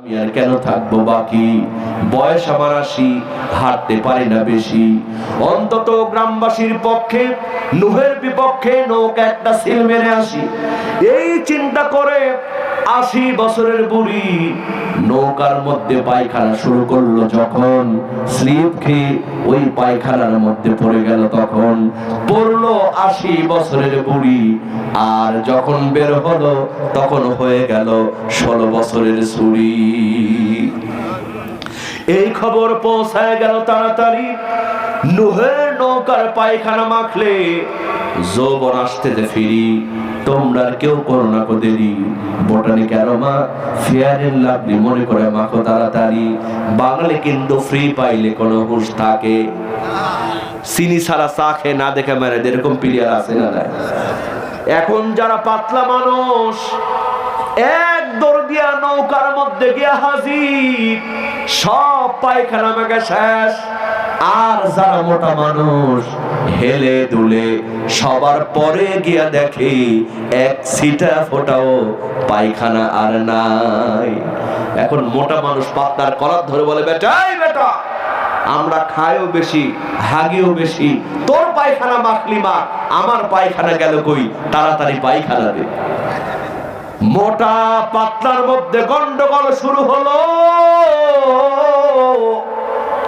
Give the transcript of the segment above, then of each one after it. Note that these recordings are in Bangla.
আমি আর কেন থাকব বাকি? বয়স আমার আসি হাঁটতে পারি না বেশি। অন্তত গ্রামবাসীর পক্ষে নুহের বিপক্ষে নৌকা একটা সিল মেরে আসি। এই চিন্তা করে আশি বছরের বুড়ি নৌকার মধ্যে পায়খানা শুরু করল যখন স্লিপ খেয়ে ওই পায়খানার মধ্যে পড়ে গেল তখন। পড়ল আশি বছরের বুড়ি আর যখন বের হলো তখন হয়ে গেল ষোলো বছরের ছুরি এই খবর পৌঁছায় গেল তাড়াতাড়ি। নুহের নৌকার পায়খানা মাখলে যৌবন আসতে ফিরি। তোমরা কেউ করো না কো দেরি। Botanic aroma Fair and Lovely মনে করে মাখো তাড়াতাড়ি। বাঙালি কিন্তু ফ্রি পাইলে কোনো হুঁশ থাকে। চিনি ছাড়া চা খেয়ে না দেখে মেরে এরকম প্লেয়ার আছে না এখন যারা পাতলা মানুষ, এক দিয়া নৌকার মধ্যে গিয়া হাজির। সব পায়খানা মেঘে শেষ। আর যারা মোটা মানুষ, হেলে দুলে, সবার পরে গিয়া দেখে এক সিটা ফোটাও পায়খানা আর নাই। এখন মোটা মানুষ পাতলার কলার ধরে বলে বেটাই বেটা, আমরা খাইও বেশি, হাগিও বেশি। তোর পায়খানা মাখলি মা, আমার পায়খানা গেল কই? তাড়াতাড়ি পায়খানা দে। মোটা পাতলার মধ্যে গন্ডগোল শুরু হলো।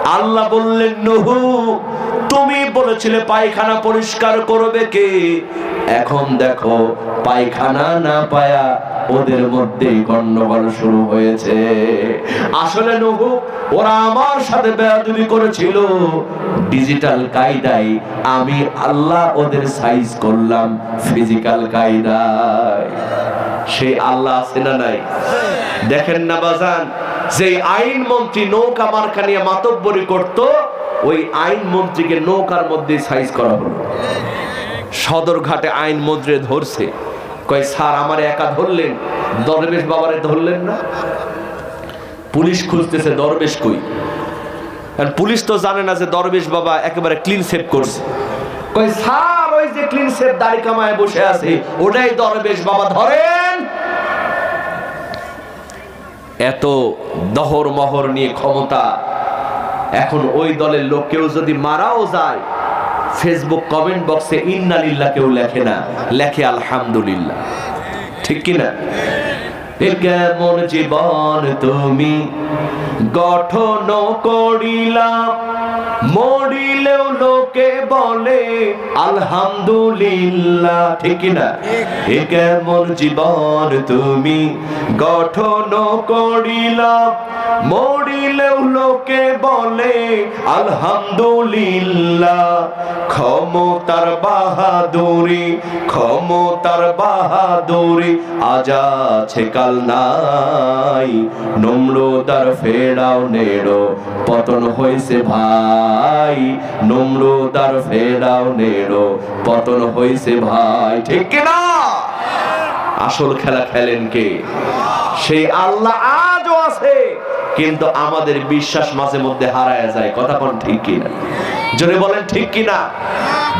আল্লাহ বললেন, নহু, তুমি বলেছিলে পায়খানা পরিষ্কার করবে কে? এখন দেখো, পায়খানা না পায়া ওদের মধ্যে গন্ডগোল শুরু হয়েছে। আসলে নহু, ওরা আমার সাথে বেয়াদবি করেছিল। ডিজিটাল কায়দায় আমি আল্লাহ ওদের সাইজ করলাম ফিজিক্যাল কায়দায়। সেই আল্লাহ আছে না নাই? দেখেন না বাজান যে আইন মন্ত্রী নৌকা মার্কা নিয়ে মাতব্বরি করত, ওই আইন মন্ত্রীকে নৌকার মধ্যে সাইজ করা হলো। সদরঘাটে আইন মন্ত্রী ধরছে। কয়, স্যার, আমার একা ধরলেন? দরবেশ বাবারে ধরলেন না? পুলিশ খুঁজতেছে, দরবেশ কই? আর পুলিশ তো জানে না যে দরবেশ বাবা একেবারে ক্লিন সেভ করছে। কয়, স্যার ওই যে ক্লিন সেভ দাড়ি কামায় বসে আছে, ওটাই দরবেশ, বাবা, ধরেন। এত দহর মহর নিয়ে ক্ষমতা, এখন ওই দলের লোক কেউ যদি মারাও যায় ফেসবুক কমেন্ট বক্সে ইন্নালিল্লাহ কেউ লেখে না, লেখে আলহামদুলিল্লাহ। ঠিক কিনা? কেমন জীবন তুমি? গঠন করিলাম, মরিলেও লোকে বলে, আলহামদুলিল্লাহ। ঠিক কিনা এ কেমন জীবন তুমি? গঠন করিলাম, মরিলেও লোকে বলে, আলহামদুলিল্লাহ। ক্ষমতার বাহাদুরি ক্ষমতার বাহাদুরি আজ আছে কাল নাই। নম্রতার ফেরাও নেড়ো, পতন হয়েছে ভাই। নম্রতার ফেরাও নেড়ো, পতন হয়েছে ভাই। ঠিক কিনা আসল খেলা খেলেন কে? সেই আল্লাহ আজও আছে, কিন্তু আমাদের বিশ্বাস মাঝে মধ্যে হারায় যায়। কথা কোন ঠিক কিনা জোরে বলেন ঠিক কিনা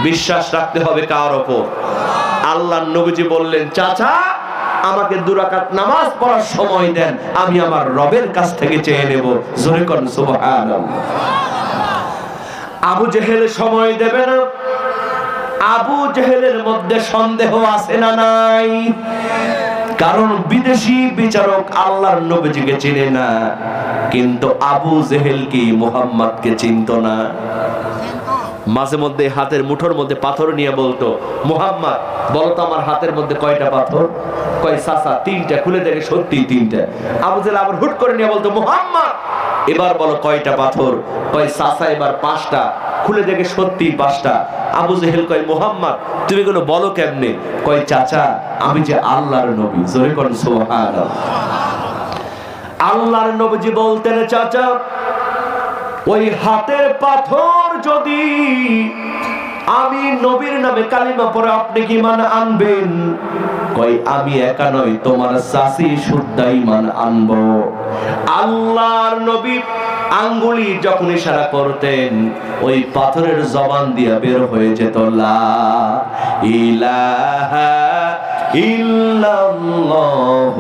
বিশ্বাস রাখতে হবে কার ওপর? আল্লাহ নবীজি বললেন, চাচা আমাকে দুরাকাত নামাজ পড়ার সময় দেন, আমি আমার রবের কাছ থেকে চেয়ে নেব। জোরে কোন, সুবহানাল্লাহ। আবু জেহেল সময় দেবে না। আবু জেহেলের মধ্যে সন্দেহ আছে না নাই? কারণ বিদেশি বিচারক আল্লাহর নবীজিকে চিনে না, কিন্তু আবু জেহেল কি মোহাম্মদকে চিনত না। মাঝে মধ্যে হাতের মুঠোর মধ্যে পাথর নিয়ে বলতো, মোহাম্মদ বলতো আমার হাতের মধ্যে কয়টা পাথর? কয় সাসা তিনটা, খুলে দেখে সত্যি তিনটা। আবু জেহেল আবার হুট করে নিয়ে বলতো, মোহাম্মদ! এবার বলো কয়টা পাথর? কয় সাসা এবার পাঁচটা। খুলে দেখে সত্যি পাঁচটা। আবু জেহেল কয়, মোহাম্মদ, তুমি কোনো বলো কেমনে? কয়, চাচা, আমি যে আল্লাহর নবী। জোরে করেন সুবহানাল্লাহ। আল্লাহর নবীজি বলতেন, চাচা ওই হাতের পাথর যদি আমি নবীর নামে কালিমা পরে আপনি কি মান আনবেন? কই আমি একা নই, তোমার চাষি শুদ্ধা ইমান আনব। আল্লাহর নবী আঙ্গুলি যখন ইশারা করতেন, ওই পাথরের জবান দিয়া বের হয়ে যেত, লা ইলাহা ইল্লাল্লাহ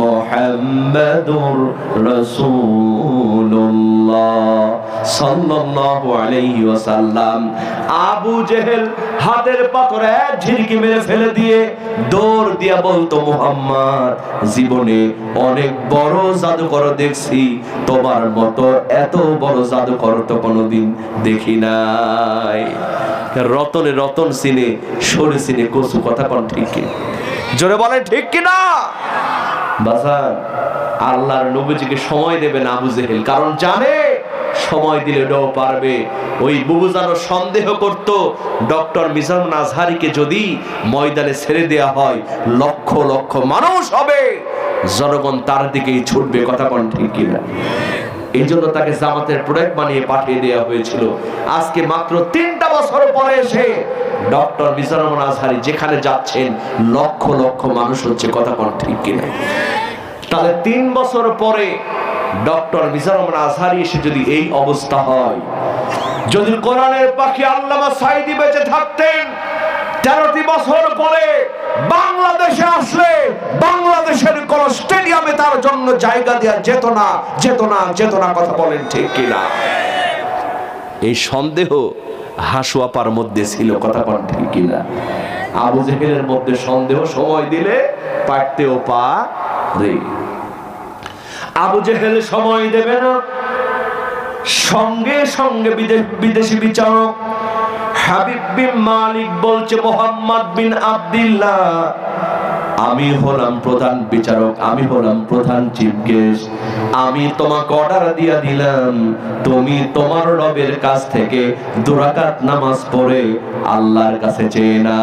মুহাম্মাদুর রাসূলুল্লাহ। অনেক বড় দেখছি। তোমার মতো এত বড় জাদুকর তো কোনোদিন দেখি নাই। রতনে রতন সিনে, সরে সিনে কচু কথা কোন ঠিক কি? জোরে বলেন, ঠিক কি না আল্লাহর নবীজিকে সময় দেবেন আবু জেহেল। কারণ জানে, সময় দিলে ডো পারবে। ওই বুবুজানো সন্দেহ করত, ডক্টর মিজাম নাজহারিকে যদি ময়দানে ছেড়ে দেয়া হয়, লক্ষ লক্ষ মানুষ হবে। জনগণ তার দিকেই ছুটবে, কথা কোন ঠিক কিনা? এই জন্য তাকে জামাতের প্রোডাক্ট বানিয়ে পাঠিয়ে দেওয়া হয়েছিল। আজকে মাত্র তিনটা বছর পরে এসে ডক্টর মিজানুল আজহারি যেখানে যাচ্ছেন, লক্ষ লক্ষ মানুষ হচ্ছে কথা কোন ঠিক কিনা। তাহলে তিন বছর পরে ডক্টর মিজানুর আজহারি এসে যদি এই অবস্থা হয়, যদি কোরআনের পাখি আল্লামা সাইদি বেঁচে থাকতেন, তেরোটি বছর পরে বাংলাদেশে আসলে বাংলাদেশের কোন স্টেডিয়ামে তার জন্য জায়গা দেওয়া যেত না যেত না যেত না কথা বলেন ঠিক কিনা? এই সন্দেহ হাসুয়াপার মধ্যে ছিল, কথা বলেন ঠিক কিনা? আবু জেহেলের মধ্যে সন্দেহ সময় দিলে পারতেও পা রে আবু জেহেল সময় দেবে না। সঙ্গে সঙ্গে বিদে- বিদেশি বিচারক হাবিব বিন মালিক বলছে, মোহাম্মদ বিন আব্দুল্লাহ, আমি হলাম প্রধান বিচারক, আমি হলাম প্রধান চিফ আমি তোমাকে অর্ডার দিয়া দিলাম, তুমি তোমার রবের কাছ থেকে দুরাকাত নামাজ পড়ে আল্লাহর কাছে চেয়ে না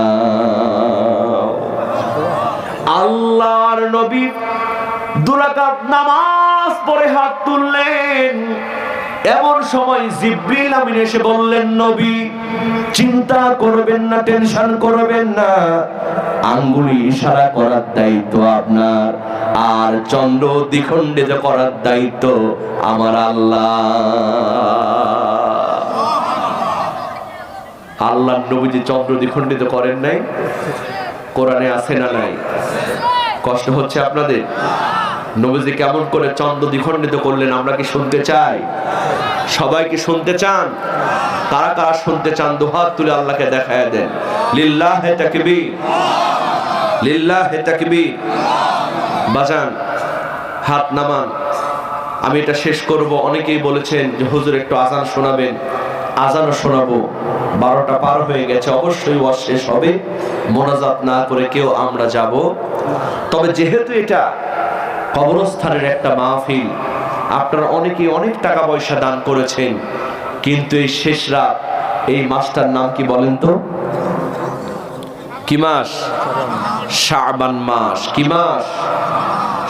আল্লাহর নবী দুরাকাত নামাজ পড়ে হাত তুললেন। এমন সময় জিব্রিল আমিন এসে বললেন, নবী, চিন্তা করবেন না, টেনশন করবেন না। আঙ্গুলি ইশারা করার দায়িত্ব আপনার। আর চন্দ্র দ্বিখণ্ডিত করার দায়িত্ব আমার আল্লাহ। আল্লাহ নবী যে চন্দ্র দ্বিখণ্ডিত করেন নাই, কোরআনে আছে না নাই? কষ্ট হচ্ছে আপনাদের? নবীজি কেমন করে চন্দ্র দ্বিখণ্ডিত করলেন, আমরা কি শুনতে চাই? সবাই কি শুনতে চান? কারা কারা শুনতে চান? দুহাত তুলে আল্লাহকে দেখায় দেন। লিল্লাহ তাকবীর। লিল্লাহ তাকবীর। বাজান, হাত নামান। আমি এটা শেষ করব। অনেকেই বলেছেন যে, হুজুর, একটু আজান শোনাবেন। আজানও শোনাবো। বারোটা পার হয়ে গেছে। অবশ্যই ওয়াজ শেষ হবে। মোনাজাত না করে কেউ আমরা যাব। তবে যেহেতু এটা কবরস্থানের একটা মাহফিল। আপনারা অনেকেই অনেক টাকা পয়সা দান করেছেন, কিন্তু এই শেষ রাত, এই মাসটার নাম কি বলেন তো? কি মাস? শাবান মাস। কি মাস?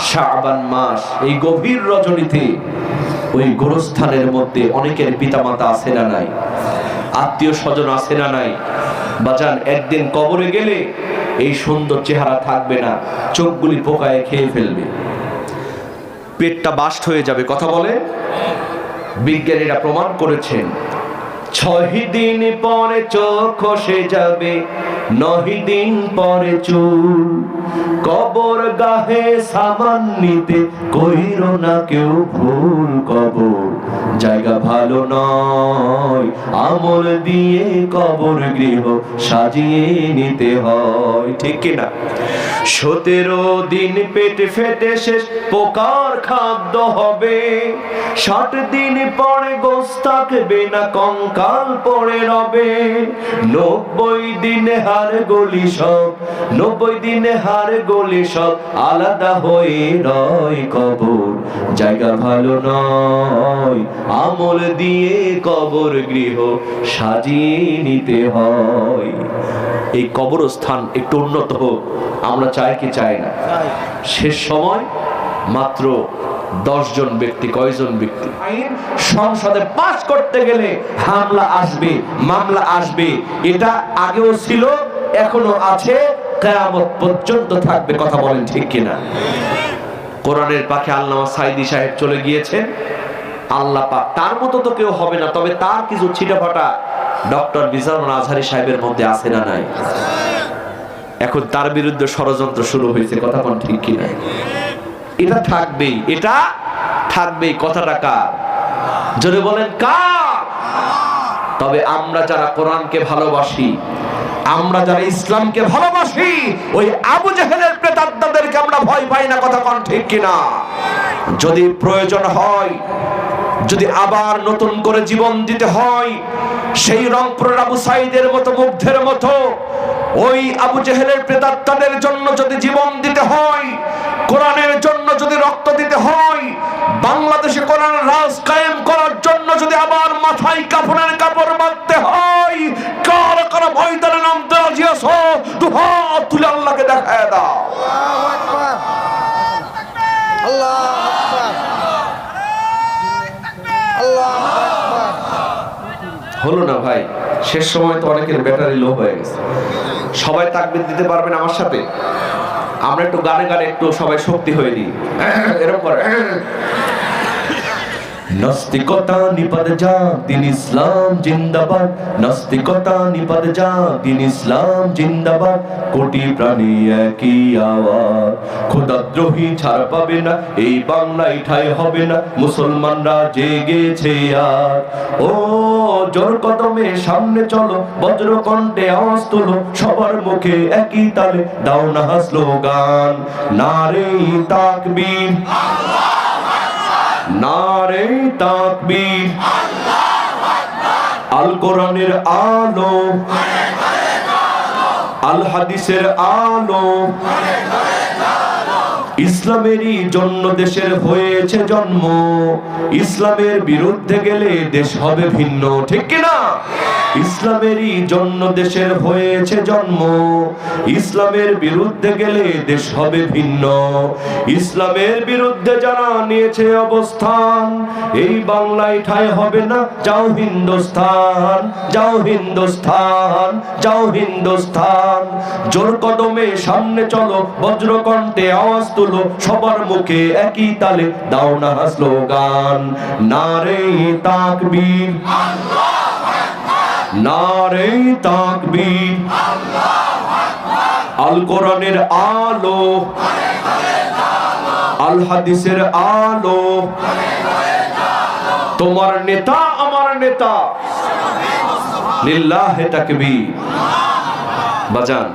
শাবান মাস। এই গভীর রজনীতে, ওই গোরস্থানের মধ্যে অনেকের পিতামাতা আছে না নাই? আত্মীয় স্বজন আছে না নাই? বাজান, একদিন কবরে গেলে এই সুন্দর চেহারা থাকবে না, চোখগুলি পোকায় খেয়ে ফেলবে। পেটটা বাস্ট হয়ে যাবে। কথা বলে? বিজ্ঞানীরা প্রমাণ করেছেন, ছয় দিন পরে চোখ খসে যাবে নহি দিন পরে চুল। কবর গাহে সামান নিতে কইর না কেউ ভুল কবর। জায়গা ভালো নয়। আমল দিয়ে কবর গৃহ সাজিয়ে নিতে হয়। ঠিক কিনা সতেরো দিন পেট ফেটে শেষ, পোকার খাদ্য হবে। ষাট দিন পরে গোস থাকবে না, কঙ্কাল পড়ে রবে। নব্বই দিনে হার গলি সব, নব্বই দিনে হার গলি সব আলাদা হয়ে রয় কবর। জায়গা ভালো নয় আমল দিয়ে কবর গৃহ সাজিয়ে নিতে হয়। এই কবরস্থান একটু উন্নত হোক আমরা চাই কি চাই না। শেষ সময় মাত্র জন ব্যক্তি কয়জন ব্যক্তি? সংসদে পাস করতে গেলে হামলা আসবে মামলা আসবে। এটা আগেও ছিল এখনও আছে কেয়ামত পর্যন্ত থাকবে কথা বলেন ঠিক কিনা? কোরআনের পাখে আল্লামা সাইদি সাহেব চলে গিয়েছেন। আল্লাহ পাক, তার মতো তো কেউ হবে না, তবে তার কিছু ছিটাফাটা ডক্টর বিজানুল আজহারি সাহেবের মধ্যে আছে না নাই? এখন তার বিরুদ্ধে ষড়যন্ত্র শুরু হয়েছে, কথা কোন ঠিক কিনা? এটা থাকবেই এটা থাকবেই, কথাটা কার? যদি বলেন কার? তবে আমরা যারা কোরআনকে ভালোবাসি, আমরা যারা ইসলামকে ভালোবাসি, ওই আবু জাহেলের প্রেতাত্মাদেরকে আমরা ভয় পাই না, কথা কোন ঠিক কিনা? যদি প্রয়োজন হয় যদি আবার নতুন করে জীবন দিতে হয়, সেই রংপুরের আবু সাইদের মতো, মুগ্ধের মতো, ওই আবু জেহেলের প্রেতাত্মাদের জন্য যদি জীবন দিতে হয়, কোরআনের জন্য যদি রক্ত দিতে হয়, বাংলাদেশে কোরআন রাজ কায়েম করার জন্য যদি আবার মাথায় কাপড়ের কাপড় বাঁধতে হয়, কার কার ময়দানে নামতে রাজি দু তুলে আল্লাহকে দেখায় দাও আল্লাহ আকবার আল্লাহ আকবার হলো না ভাই। শেষ সময় তো অনেকের ব্যাটারি লো হয়ে গেছে। সবাই তাকবিদ দিতে পারবেন আমার সাথে? আমরা একটু গানে গানে একটু সবাই শক্তি হয়ে নিই। এরকম করে। নাস্তিকতা নিপাত যা দিন ইসলাম জিন্দাবাদ। নাস্তিকতা নিপাত যা দিন ইসলাম জিন্দাবাদ। কোটি প্রাণী একই আওয়াজ। খোদাদ্রোহী ছাড় পাবে না, এই বাংলায় ঠাই হবে না, মুসলমানরা জেগেছে আর। ও জোর কদমে সামনে চলো বজ্র কণ্ঠে আওয়াজ তোলো, সবার মুখে একই তালে দাও না স্লোগান। নারে তাকবীর। নারে তাকবীর। আল কোরআনের আলো। আল হাদিসের আলো। ইসলামেরই জন্য দেশের হয়েছে জন্ম। ইসলামের বিরুদ্ধে গেলে দেশ হবে ভিন্ন, ঠিক কিনা? ইসলামেরই জন্য দেশের হয়েছে জন্ম। ইসলামের বিরুদ্ধে গেলে দেশ হবে ভিন্ন। ইসলামের বিরুদ্ধে যারা নিয়েছে অবস্থান, এই বাংলায় ঠাই হবে না, যাও হিন্দুস্থান যাও হিন্দুস্থান যাও হিন্দুস্থান। জোর কদমে সামনে চলো, বজ্রকণ্ঠে আওয়াজ তুলো, সবার মুখে একই তালে দাও না স্লোগান। নারে তাকবীর। নারে তাকবীর। আল কোরআনের আলো। আল হাদিসের আলো। তোমার নেতা আমার নেতা। লিল্লাহে তাকবীর। বাজান,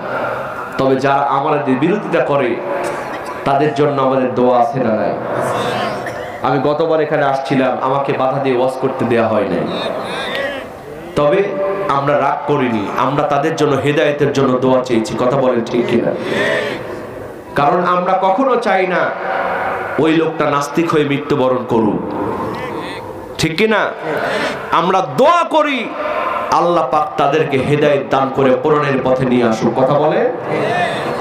তবে যারা আমাদের বিরোধিতা করে, তাদের জন্য আমাদের দোয়া আছে না নাই? আমি গতবার এখানে আসছিলাম, আমাকে বাধা দিয়ে ওয়াজ করতে দেয়া হয় নাই। তবে আমরা রাগ করিনি, আমরা তাদের জন্য হেদায়েতের জন্য দোয়া চেয়েছি, কথা বলেন ঠিক কিনা? কারণ আমরা কখনো চাই না ওই লোকটা নাস্তিক হয়ে মৃত্যুবরণ করুক। ঠিক কিনা? আমরা দোয়া করি, আল্লাহ পাক তাদেরকে হেদায়েত দান করে পূরণের পথে নিয়ে আসুক, কথা বলে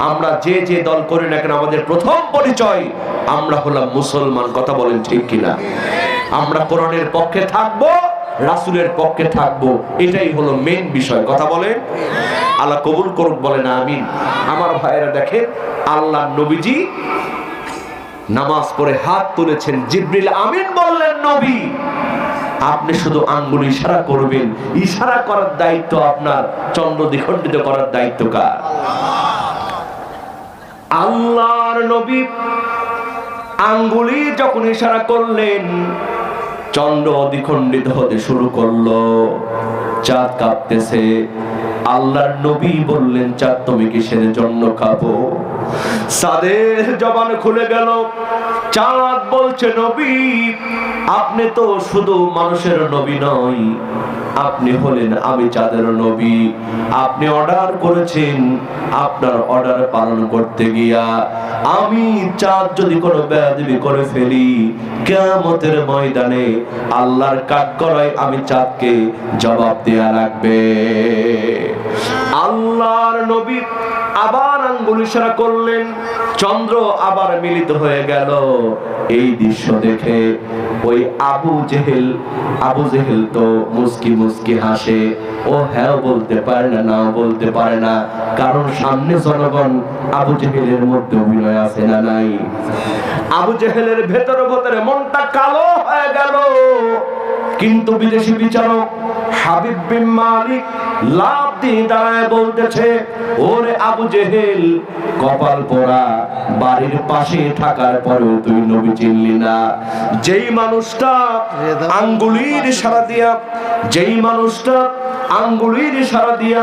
আমরা যে যে দল করি না কেন, আমাদের প্রথম পরিচয় আমরা হলাম মুসলমান, কথা বলেন ঠিক কিনা? আমরা কোরআনের পক্ষে থাকব রাসূলের পক্ষে থাকব, এটাই হলো মেন বিষয়। কথা বলেন? আল্লাহ কবুল করুক, বলেন আমিন। আমার ভাইয়েরা দেখেন, আল্লাহ নবীজি নামাজ পড়ে হাত তুলেছেন। জিব্রিল আমিন বললেন, নবী, আপনি শুধু আঙ্গুল ইশারা করবেন। ইশারা করার দায়িত্ব আপনার চন্দ্র দ্বিখণ্ডিত করার দায়িত্ব কার? আল্লাহর নবী আঙ্গুলি যখন ইশারা করলেন চন্দ্র দ্বিখণ্ডিত হতে শুরু করল। চাঁদ কাঁপতেছে। আল্লাহর নবী বললেন, চাঁদ, তুমি কিসের জন্য কাঁপো? সাদের জবান খুলে গেল। চাঁদ বলছে, নবী, আপনি তো শুধু মানুষের নবী নয় আপনি হলেন আমি চাঁদের নবী। আপনি অর্ডার করেছেন, আপনার অর্ডার পালন করতে গিয়া। আমি চাঁদ যদি কোনো বেয়াদবি করে ফেলি, কেয়ামতের ময়দানে আল্লাহর কাঠ করায় আমি চাঁদকে জবাব দেয়া লাগবে। আল্লাহর নবী আবার আঙ্গুল ইশারা করলেন, চন্দ্র আবার মিলিত হয়ে গেল। এই দৃশ্য দেখে ওই আবু জেহেল আবু জেহেল তো মুস্কি মুস্কি হাসে। ও হ্যাঁ বলতে পারে না, নাও বলতে পারে না, কারণ সামনে জনগণ আবু জেহেলের মধ্যে অভিনয় আছে না নাই। আবু জেহেলের ভেতরে ভেতরে মনটা কালো হয়ে গেল। কিন্তু বিদেশি বিচারক হাবিব বিন মালিক লাভ দিয়ে দাঁড়ায় বলতেছে ওরে আবু জেহেল কপাল পোড়া বাড়ির পাশে থাকার পরেও তুই নবী চিনলি না। যেই মানুষটা আঙ্গুলির সারা দিয়া যেই মানুষটা আঙ্গুলির সারা দিয়া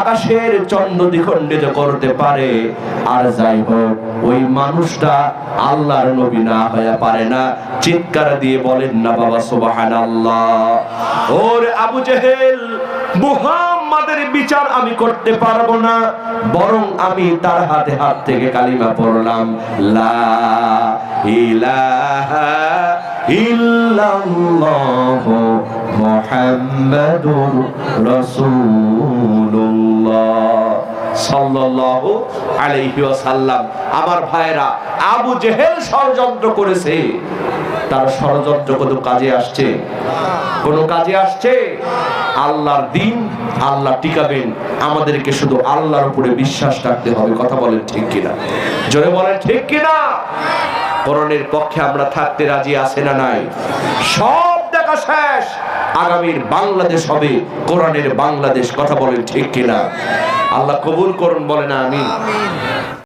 আকাশের চন্দ্র দ্বিখণ্ডিত করতে পারে। আর যাই হোক, ওই মানুষটা আল্লাহর নবী না হয়ে পারে না। চিৎকার দিয়ে বলেন, না বাবা সুবাহান আল্লাহ ওরে আবু জেহেল, মুহাম্মাদের বিচার আমি করতে পারব না, বরং আমি তার হাতে হাত থেকে কালিমা পড়লাম, লা ইলাহা ইল্লাল্লাহু মুহাম্মাদুর রাসূলুল্লাহ সাল্লাল্লাহু আলাইহি ওয়াসাল্লাম। আমার ভাইরা আবু জেহেল ষড়যন্ত্র করেছে। তার ষড়যন্ত্র কত কাজে আসছে? কোন কাজে আসছে? আল্লাহর দিন, আল্লাহ টিকাবেন। আমাদেরকে শুধু আল্লাহর উপরে বিশ্বাস রাখতে হবে। কথা বলেন ঠিক কিনা? জোরে বলেন ঠিক কিনা? করণের পক্ষে আমরা থাকতে রাজি আছে না নাই? সব দেখা শেষ। আগামীর বাংলাদেশ হবে, কোরআনের বাংলাদেশ। কথা বলেন ঠিক কিনা? আল্লাহ কবুল করুন, বলেন আমি